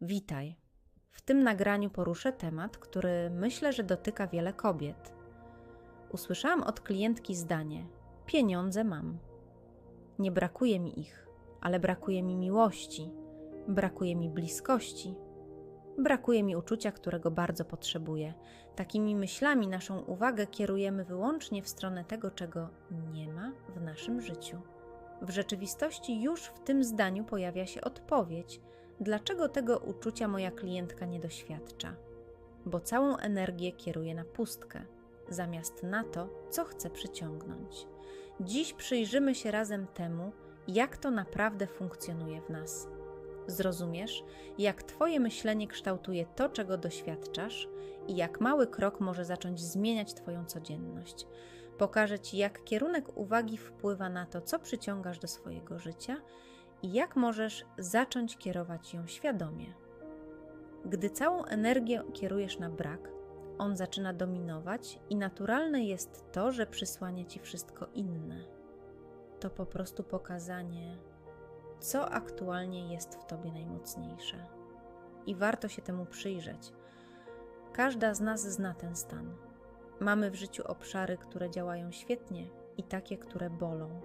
Witaj. W tym nagraniu poruszę temat, który myślę, że dotyka wiele kobiet. Usłyszałam od klientki zdanie: Pieniądze mam. Nie brakuje mi ich, ale brakuje mi miłości, brakuje mi bliskości, brakuje mi uczucia, którego bardzo potrzebuję. Takimi myślami naszą uwagę kierujemy wyłącznie w stronę tego, czego nie ma w naszym życiu. W rzeczywistości już w tym zdaniu pojawia się odpowiedź Dlaczego tego uczucia moja klientka nie doświadcza? Bo całą energię kieruje na pustkę, zamiast na to, co chce przyciągnąć. Dziś przyjrzymy się razem temu, jak to naprawdę funkcjonuje w nas. Zrozumiesz, jak Twoje myślenie kształtuje to, czego doświadczasz i jak mały krok może zacząć zmieniać Twoją codzienność. Pokażę Ci, jak kierunek uwagi wpływa na to, co przyciągasz do swojego życia i jak możesz zacząć kierować ją świadomie. Gdy całą energię kierujesz na brak, on zaczyna dominować i naturalne jest to, że przysłania ci wszystko inne. To po prostu pokazanie, co aktualnie jest w tobie najmocniejsze. I warto się temu przyjrzeć. Każda z nas zna ten stan. Mamy w życiu obszary, które działają świetnie i takie, które bolą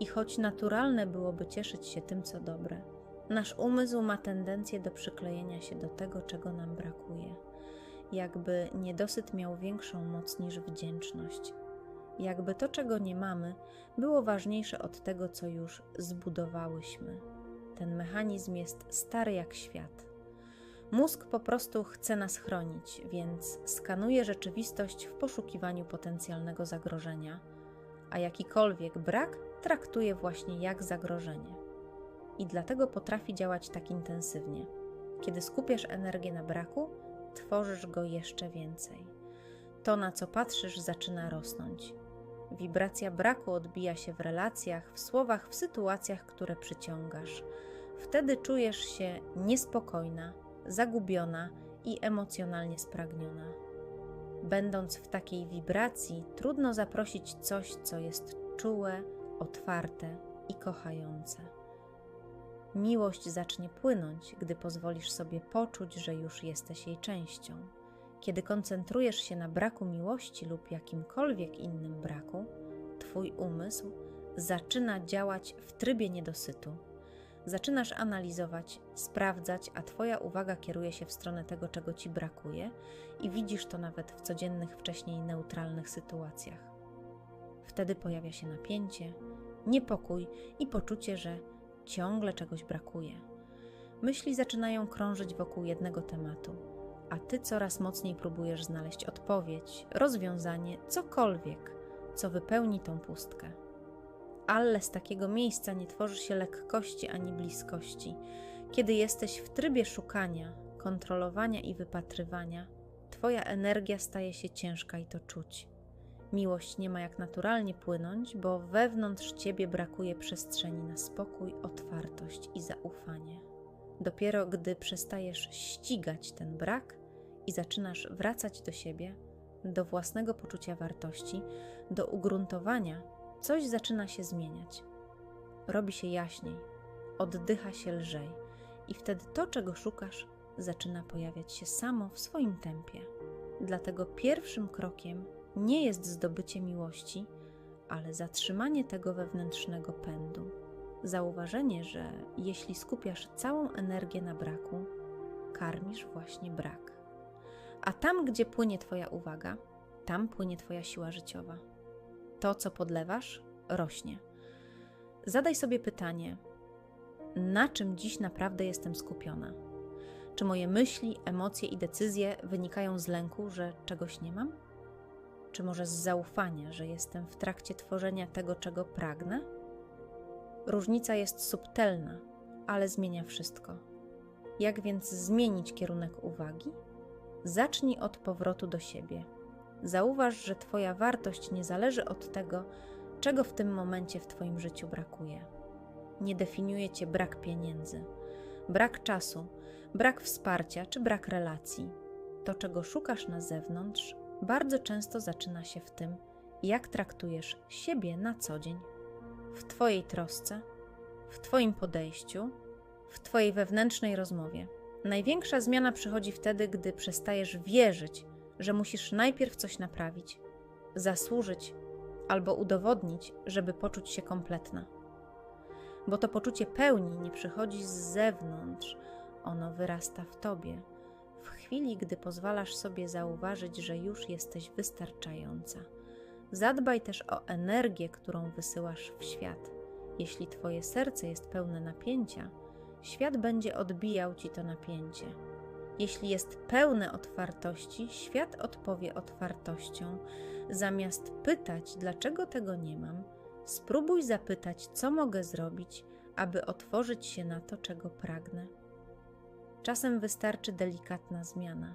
i choć naturalne byłoby cieszyć się tym, co dobre, nasz umysł ma tendencję do przyklejenia się do tego, czego nam brakuje, jakby niedosyt miał większą moc niż wdzięczność, jakby to, czego nie mamy, było ważniejsze od tego, co już zbudowałyśmy. Ten mechanizm jest stary jak świat. Mózg po prostu chce nas chronić, więc skanuje rzeczywistość w poszukiwaniu potencjalnego zagrożenia, a jakikolwiek brak traktuje właśnie jak zagrożenie. I dlatego potrafi działać tak intensywnie. Kiedy skupiasz energię na braku, tworzysz go jeszcze więcej. To, na co patrzysz, zaczyna rosnąć. Wibracja braku odbija się w relacjach, w słowach, w sytuacjach, które przyciągasz. Wtedy czujesz się niespokojna, zagubiona i emocjonalnie spragniona. Będąc w takiej wibracji, trudno zaprosić coś, co jest czułe, otwarte i kochające. Miłość zacznie płynąć, gdy pozwolisz sobie poczuć, że już jesteś jej częścią. Kiedy koncentrujesz się na braku miłości lub jakimkolwiek innym braku, Twój umysł zaczyna działać w trybie niedosytu. Zaczynasz analizować, sprawdzać, a Twoja uwaga kieruje się w stronę tego, czego Ci brakuje, i widzisz to nawet w codziennych, wcześniej neutralnych sytuacjach. Wtedy pojawia się napięcie, niepokój i poczucie, że ciągle czegoś brakuje. Myśli zaczynają krążyć wokół jednego tematu, a ty coraz mocniej próbujesz znaleźć odpowiedź, rozwiązanie, cokolwiek, co wypełni tą pustkę. Ale z takiego miejsca nie tworzy się lekkości ani bliskości. Kiedy jesteś w trybie szukania, kontrolowania i wypatrywania, Twoja energia staje się ciężka i to czuć. Miłość nie ma jak naturalnie płynąć, bo wewnątrz ciebie brakuje przestrzeni na spokój, otwartość i zaufanie. Dopiero gdy przestajesz ścigać ten brak i zaczynasz wracać do siebie, do własnego poczucia wartości, do ugruntowania, coś zaczyna się zmieniać. Robi się jaśniej, oddycha się lżej, i wtedy to, czego szukasz, zaczyna pojawiać się samo w swoim tempie. Dlatego pierwszym krokiem nie jest zdobycie miłości, ale zatrzymanie tego wewnętrznego pędu. Zauważenie, że jeśli skupiasz całą energię na braku, karmisz właśnie brak. A tam, gdzie płynie Twoja uwaga, tam płynie Twoja siła życiowa. To, co podlewasz, rośnie. Zadaj sobie pytanie, na czym dziś naprawdę jestem skupiona? Czy moje myśli, emocje i decyzje wynikają z lęku, że czegoś nie mam? Czy może z zaufania, że jestem w trakcie tworzenia tego, czego pragnę? Różnica jest subtelna, ale zmienia wszystko. Jak więc zmienić kierunek uwagi? Zacznij od powrotu do siebie. Zauważ, że Twoja wartość nie zależy od tego, czego w tym momencie w Twoim życiu brakuje. Nie definiuje Cię brak pieniędzy, brak czasu, brak wsparcia czy brak relacji. To, czego szukasz na zewnątrz, bardzo często zaczyna się w tym, jak traktujesz siebie na co dzień, w Twojej trosce, w Twoim podejściu, w Twojej wewnętrznej rozmowie. Największa zmiana przychodzi wtedy, gdy przestajesz wierzyć, że musisz najpierw coś naprawić, zasłużyć albo udowodnić, żeby poczuć się kompletna. Bo to poczucie pełni nie przychodzi z zewnątrz, ono wyrasta w tobie. Chwili, gdy pozwalasz sobie zauważyć, że już jesteś wystarczająca. Zadbaj też o energię, którą wysyłasz w świat. Jeśli twoje serce jest pełne napięcia, świat będzie odbijał ci to napięcie. Jeśli jest pełne otwartości, świat odpowie otwartością. Zamiast pytać, dlaczego tego nie mam, spróbuj zapytać, co mogę zrobić, aby otworzyć się na to, czego pragnę. Czasem wystarczy delikatna zmiana,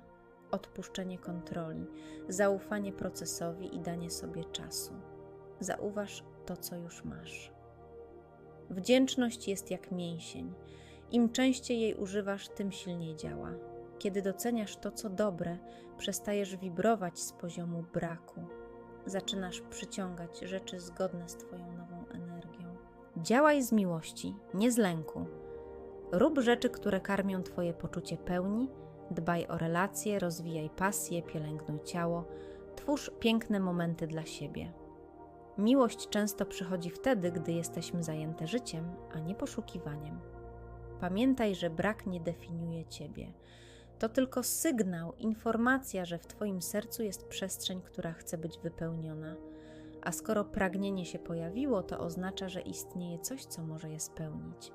odpuszczenie kontroli, zaufanie procesowi i danie sobie czasu. Zauważ to, co już masz. Wdzięczność jest jak mięsień. Im częściej jej używasz, tym silniej działa. Kiedy doceniasz to, co dobre, przestajesz wibrować z poziomu braku. Zaczynasz przyciągać rzeczy zgodne z Twoją nową energią. Działaj z miłości, nie z lęku. Rób rzeczy, które karmią Twoje poczucie pełni, dbaj o relacje, rozwijaj pasję, pielęgnuj ciało, twórz piękne momenty dla siebie. Miłość często przychodzi wtedy, gdy jesteśmy zajęte życiem, a nie poszukiwaniem. Pamiętaj, że brak nie definiuje Ciebie. To tylko sygnał, informacja, że w Twoim sercu jest przestrzeń, która chce być wypełniona. A skoro pragnienie się pojawiło, to oznacza, że istnieje coś, co może je spełnić.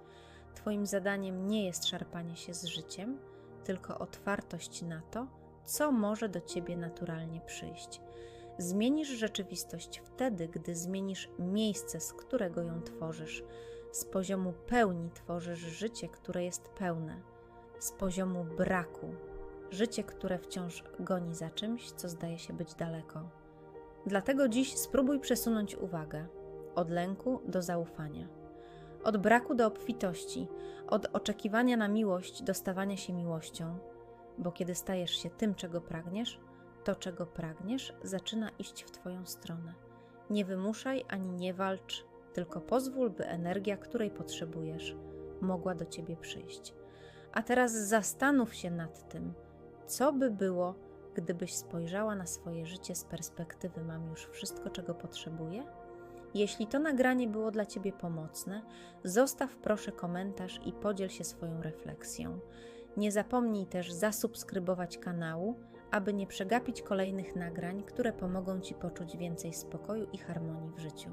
Twoim zadaniem nie jest szarpanie się z życiem, tylko otwartość na to, co może do Ciebie naturalnie przyjść. Zmienisz rzeczywistość wtedy, gdy zmienisz miejsce, z którego ją tworzysz. Z poziomu pełni tworzysz życie, które jest pełne. Z poziomu braku życie, które wciąż goni za czymś, co zdaje się być daleko. Dlatego dziś spróbuj przesunąć uwagę od lęku do zaufania, od braku do obfitości, od oczekiwania na miłość do stawania się miłością, bo kiedy stajesz się tym, czego pragniesz, to, czego pragniesz, zaczyna iść w Twoją stronę. Nie wymuszaj ani nie walcz, tylko pozwól, by energia, której potrzebujesz, mogła do Ciebie przyjść. A teraz zastanów się nad tym, co by było, gdybyś spojrzała na swoje życie z perspektywy mam już wszystko, czego potrzebuję? Jeśli to nagranie było dla Ciebie pomocne, zostaw proszę komentarz i podziel się swoją refleksją. Nie zapomnij też zasubskrybować kanału, aby nie przegapić kolejnych nagrań, które pomogą Ci poczuć więcej spokoju i harmonii w życiu.